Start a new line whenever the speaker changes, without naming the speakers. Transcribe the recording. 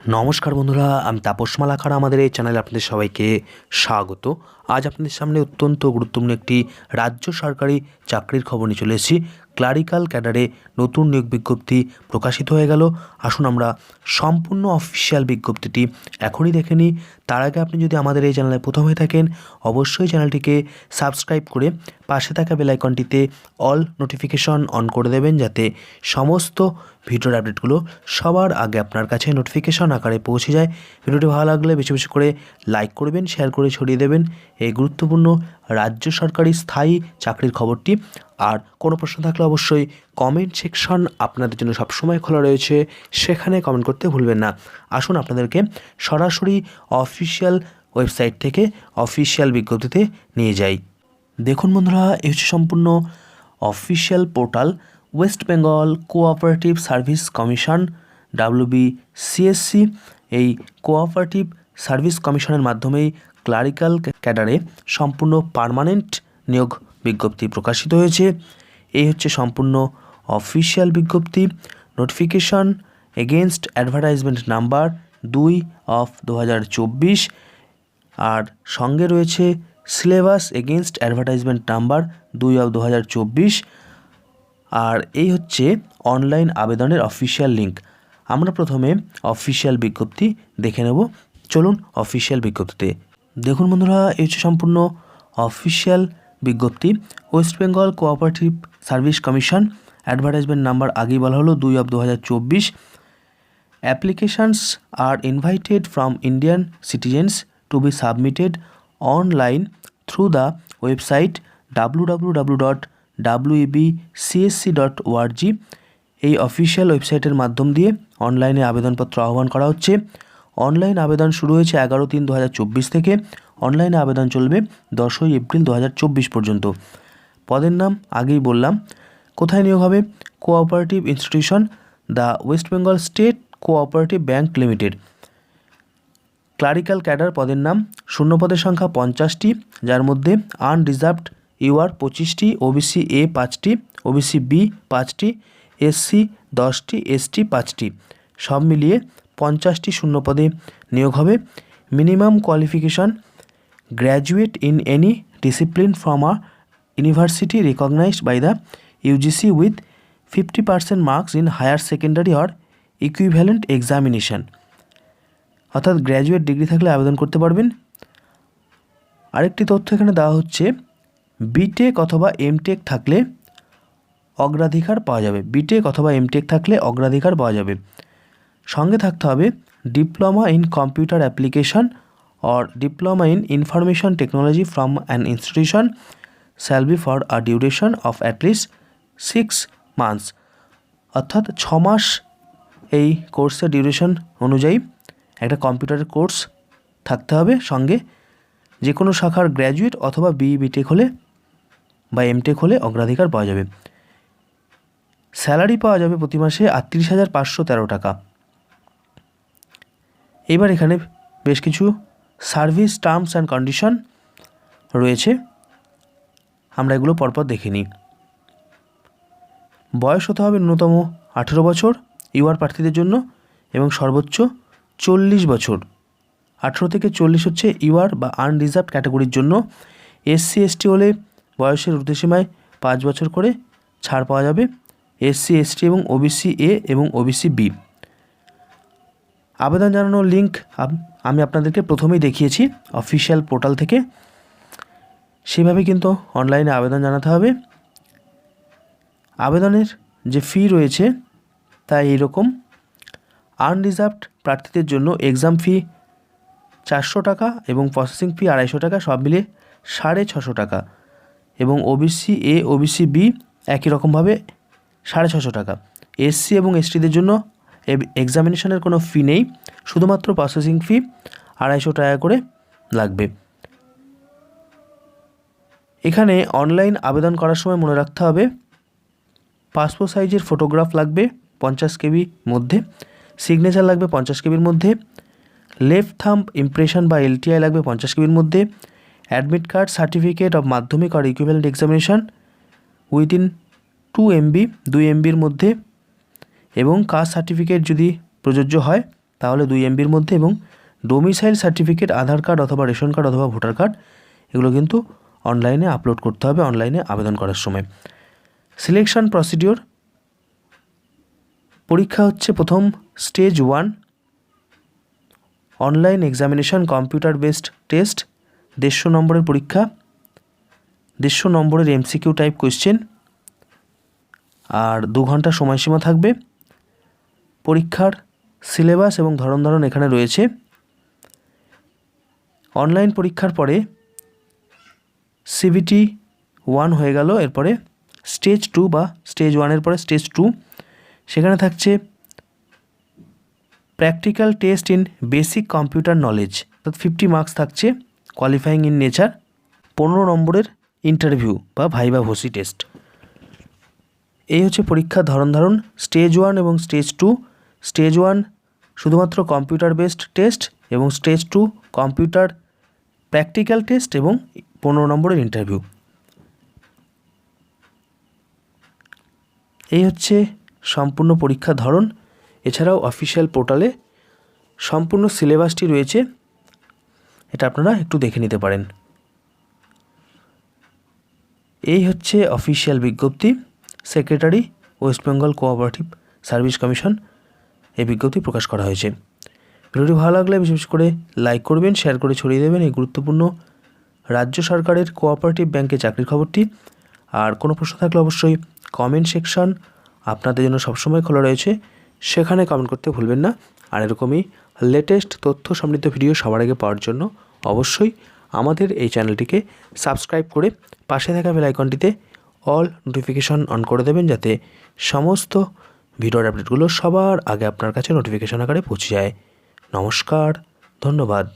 নমস্কার বন্ধুরা আমি তাপস মালাকার আমাদের এই চ্যানেলে আপনাদের সবাইকে স্বাগত। আজ আপনাদের সামনে অত্যন্ত গুরুত্বপূর্ণ একটি রাজ্য সরকারি চাকরির খবর নিয়ে চলে এসেছি। ক্লারিক্যাল ক্যাডারে নতুন নিয়োগ বিজ্ঞপ্তি প্রকাশিত হয়ে গেল। আসুন আমরা সম্পূর্ণ অফিসিয়াল বিজ্ঞপ্তিটি এখনই দেখে নিই। তার আগে আপনি যদি আমাদের এই চ্যানেলে প্রথম হয়ে থাকেন, অবশ্যই চ্যানেলটিকে সাবস্ক্রাইব করে পাশে থাকা বেল আইকনটিতে অল নোটিফিকেশন অন করে দেবেন যাতে সমস্ত ভিডিওর আপডেটগুলো সবার আগে আপনার কাছে নোটিফিকেশন আকারে পৌঁছে যায়। ভিডিওটি ভালো লাগলে বেশি বেশি করে লাইক করবেন, শেয়ার করে ছড়িয়ে দেবেন এই গুরুত্বপূর্ণ রাজ্য সরকারি স্থায়ী চাকরির খবরটি। আর কোনো প্রশ্ন থাকলে অবশ্যই কমেন্ট সেকশন আপনাদের জন্য সবসময় খোলা রয়েছে, সেখানে কমেন্ট করতে ভুলবেন না। আসুন আপনাদেরকে সরাসরি অফিসিয়াল ওয়েবসাইট থেকে অফিসিয়াল বিজ্ঞপ্তিতে নিয়ে যাই। দেখুন বন্ধুরা এই হচ্ছে সম্পূর্ণ official portal West Bengal cooperative service commission WB CSC এই কোঅপারেটিভ সার্ভিস কমিশনের মাধ্যমেই ক্লারিক্যাল ক্যাডারে সম্পূর্ণ পার্মানেন্ট নিয়োগ বিজ্ঞপ্তি প্রকাশিত হয়েছে। এই হচ্ছে সম্পূর্ণ অফিসিয়াল বিজ্ঞপ্তি। নোটিফিকেশন এগেনস্ট অ্যাডভার্টাইজমেন্ট নাম্বার দুই অফ দু হাজার চব্বিশ। আর সঙ্গে রয়েছে সিলেবাস এগেনস্ট অ্যাডভার্টাইজমেন্ট নাম্বার দুই অফ দু হাজার চব্বিশ। আর এই হচ্ছে অনলাইন আবেদনের অফিসিয়াল লিঙ্ক আমরা প্রথমে অফিসিয়াল বিজ্ঞপ্তি দেখে নেব। চলুন অফিসিয়াল বিজ্ঞপ্তিতে দেখুন বন্ধুরা, এই হচ্ছে সম্পূর্ণ অফিসিয়াল বিজ্ঞপ্তি। West Bengal cooperative service commission advertisement number আগেই বলা হলো, দুই অফ দু হাজার চব্বিশ। Applications are invited from Indian citizens to Applications are invited from Indian citizens to be submitted online through the website www.webcsc.org এই অফিসিয়াল ওয়েবসাইটের মাধ্যম দিয়ে অনলাইনে আবেদনপত্র আহ্বান করা হচ্ছে। অনলাইন আবেদন শুরু হয়েছে এগারো তিন দু থেকে। অনলাইনে আবেদন চলবে দশই এপ্রিল দু হাজার চব্বিশ পর্যন্ত। পদের নাম আগেই বললাম। কোথায় নিয়োগ হবে? Cooperative institution the West Bengal state cooperative bank limited clerical cadre পদের নাম, শূন্য পদের সংখ্যা পঞ্চাশটি, যার মধ্যে আনরিজার্ভড ইউআর পঁচিশটি ওবিসি এ পাঁচটি ওবিসি বি পাঁচটি এসসি দশটি এসটি পাঁচটি। সব মিলিয়ে পঞ্চাশটি শূন্য পদে নিয়োগ হবে। Minimum qualification graduate in any discipline from a university recognised by the UGC with fifty percent marks in higher secondary or equivalent examination অর্থাৎ গ্র্যাজুয়েট ডিগ্রি থাকলে আবেদন করতে পারবেন। আরেকটি তথ্য এখানে দেওয়া হচ্ছে বিটেক অথবা এমটেক থাকলে অগ্রাধিকার পাওয়া যাবে। বিটেক অথবা এমটেক থাকলে অগ্রাধিকার পাওয়া যাবে। সঙ্গে থাকতে হবে diploma in computer application or diploma in information technology from an institution shall be for a duration of at least six months অর্থাৎ ছ মাস এই কোর্সের ডিউরেশন অনুযায়ী একটা কম্পিউটারের কোর্স থাকতে হবে সঙ্গে। যে কোনো শাখার গ্র্যাজুয়েট অথবা বি বিটেক হলে বা এমটেক হলে অগ্রাধিকার পাওয়া যাবে। স্যালারি পাওয়া যাবে প্রতি মাসে আটত্রিশ হাজার পাঁচশো তেরো টাকা। এবার এখানে বেশ কিছু সার্ভিস টার্মস অ্যান্ড কন্ডিশন রয়েছে। আমরা এগুলো পরপর দেখে নিই। বয়স হতে হবে ন্যূনতম আঠেরো বছর, ইউআর প্রার্থীদের জন্য, এবং সর্বোচ্চ চল্লিশ বছর। আঠেরো থেকে চল্লিশ হচ্ছে ইউআর বা আনরিজার্ভ ক্যাটাগরির জন্য। এসসি, এসটি হলে বয়সের ঊর্ধ্বসীমায় পাঁচ বছর করে ছাড় পাওয়া যাবে। এসসি, এসটি এবং ওবিসি, এ এবং ওবিসি, বি। আবেদন জানানোর লিঙ্ক আমি আপনাদেরকে প্রথমেই দেখিয়েছি অফিসিয়াল পোর্টাল থেকে। সেভাবে কিন্তু অনলাইনে আবেদন জানাতে হবে। আবেদনের যে ফি রয়েছে, তা এইরকম। আনরিজার্ভড প্রার্থীদের জন্য এক্সাম ফি চারশো টাকা এবং প্রসেসিং ফি আড়াইশো টাকা, সব মিলিয়ে সাড়ে ছশো টাকা। এবং ওবিসি এ ওবিসি বি একই রকমভাবে সাড়ে ছশো টাকা। এসসি এবং এসটিদের জন্য এক্সামিনেশনের কোনো ফি নেই, শুধুমাত্র প্রসেসিং ফি আড়াইশো টাকা করে লাগবে। এখানে অনলাইন আবেদন করার সময় মনে রাখতে হবে পাসপোর্ট সাইজের ফটোগ্রাফ লাগবে পঞ্চাশ কেবি মধ্যে সিগনেচার লাগবে পঞ্চাশ কেবির মধ্যে লেফট থাম্প ইমপ্রেশন বা এলটিআই লাগবে পঞ্চাশ কেবির মধ্যে অ্যাডমিট কার্ড সার্টিফিকেট অফ মাধ্যমিক আর equivalent examination within two MB দুই এমবির মধ্যে এবং কাস্ট সার্টিফিকেট যদি প্রযোজ্য হয়, তাহলে দুই এমবির মধ্যে এবং ডোমিসাইল সার্টিফিকেট আধার কার্ড অথবা রেশন কার্ড অথবা ভোটার কার্ড এগুলো কিন্তু অনলাইনে আপলোড করতে হবে অনলাইনে আবেদন করার সময়। সিলেকশন প্রসিডিওর পরীক্ষা হচ্ছে প্রথম stage one online examination computer based test দেড়শো নম্বরের পরীক্ষা, দেড়শো নম্বরের এমসিকিউ টাইপ কোয়েশ্চেন আর দু ঘণ্টা সময়সীমা থাকবে। পরীক্ষার সিলেবাস এবং ধরন ধরন এখানে রয়েছে। অনলাইন পরীক্ষার পরে সিবিটি ওয়ান হয়ে গেল, এরপরে স্টেজ টু বা স্টেজ ওয়ানের পরে স্টেজ টু। সেখানে থাকছে practical test in basic computer knowledge, অর্থাৎ ফিফটি মার্কস থাকছে কোয়ালিফাইং ইন নেচার। পনেরো নম্বরের ইন্টারভিউ বা ভাইবা ভসি টেস্ট। এই হচ্ছে পরীক্ষার ধরন ধারণ স্টেজ ওয়ান এবং স্টেজ টু। স্টেজ ওয়ান শুধুমাত্র কম্পিউটার বেসড টেস্ট এবং stage two computer practical test এবং পনেরো নম্বরের ইন্টারভিউ। এই হচ্ছে সম্পূর্ণ পরীক্ষার ধরন। এছাড়াও অফিসিয়াল পোর্টালে সম্পূর্ণ সিলেবাসটি রয়েছে। এটা আপনারা একটু দেখে নিতে পারেন। এই হচ্ছে অফিসিয়াল বিজ্ঞপ্তি। Secretary, West Bengal cooperative service commission. এই বিজ্ঞপ্তি প্রকাশ করা হয়েছে। ভিডিওটি ভালো লাগলে বিশেষ করে লাইক করবেন, শেয়ার করে ছড়িয়ে দেবেন এই গুরুত্বপূর্ণ রাজ্য সরকারের কোঅপারেটিভ ব্যাংকে চাকরির খবরটি। আর কোনো প্রশ্ন থাকলে অবশ্যই কমেন্ট সেকশন আপনাদের জন্য সবসময় খোলা রয়েছে। সেখানে কমেন্ট করতে ভুলবেন না। আর এরকমই লেটেস্ট তথ্য সমৃদ্ধ ভিডিও সবার আগে পাওয়ার জন্য অবশ্যই আমাদের এই চ্যানেলটিকে সাবস্ক্রাইব করে পাশে থাকা বেল আইকনটিতে অল নোটিফিকেশন অন করে দেবেন, যাতে সমস্ত ভিডিওর আপডেটগুলো সবার আগে আপনার কাছে নোটিফিকেশন আকারে পৌঁছে যায়। নমস্কার ধন্যবাদ।